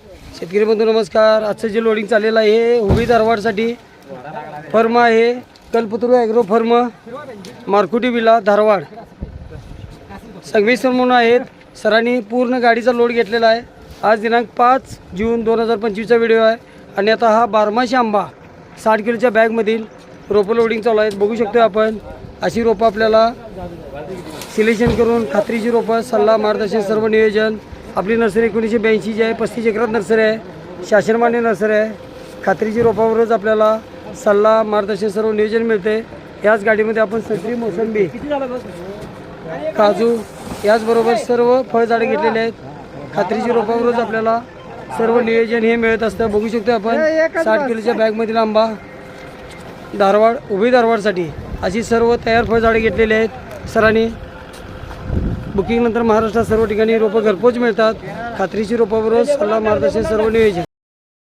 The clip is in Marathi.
शेतकरी बंधू नमस्कार. आजचं जे लोडिंग चाललेलं आहे हे हुबी धारवाडसाठी फर्म आहे. कल्पतरू ॲग्रो फर्म मारकुटी विला धारवाड. संगमेश्वर म्हणून आहेत. सरांनी पूर्ण गाडीचा लोड घेतलेला आहे. आज दिनांक पाच जून दोन हजार पंचवीसचा व्हिडिओ आहे. आणि आता हा बारमाशी आंबा साठ किलोच्या बॅगमधील रोपं लोडिंग चालू आहेत. बघू शकतो आपण. अशी रोपं आपल्याला सिलेक्शन करून खात्रीची रोपं सल्ला मार्गदर्शन सर्व नियोजन आपली नर्सरी एकोणीसशे ब्याऐंशी जी आहे पस्तीस एकरात नर्सरी आहे शासनमान्य नर्सरी आहे. खात्रीची रोपावरच आपल्याला सल्ला मार्गदर्शन सर्व नियोजन मिळते. याच गाडीमध्ये आपण संत्री मोसंबी काजू याचबरोबर सर्व फळझाडे घेतलेले आहेत. खात्रीची रोपावरच आपल्याला सर्व नियोजन हे मिळत असतं. बघू शकतो आपण साठ किलोच्या बॅगमधील आंबा धारवाड उभी धारवाडसाठी अशी सर्व तयार फळझाडे घेतलेली आहेत. सरांनी बुकिंग नंतर महाराष्ट्रात सर्व ठिकाणी रोपं घरपोच मिळतात. खात्रीची रोपावरच सल्ला मार्गदर्शन सर्व नियोजन.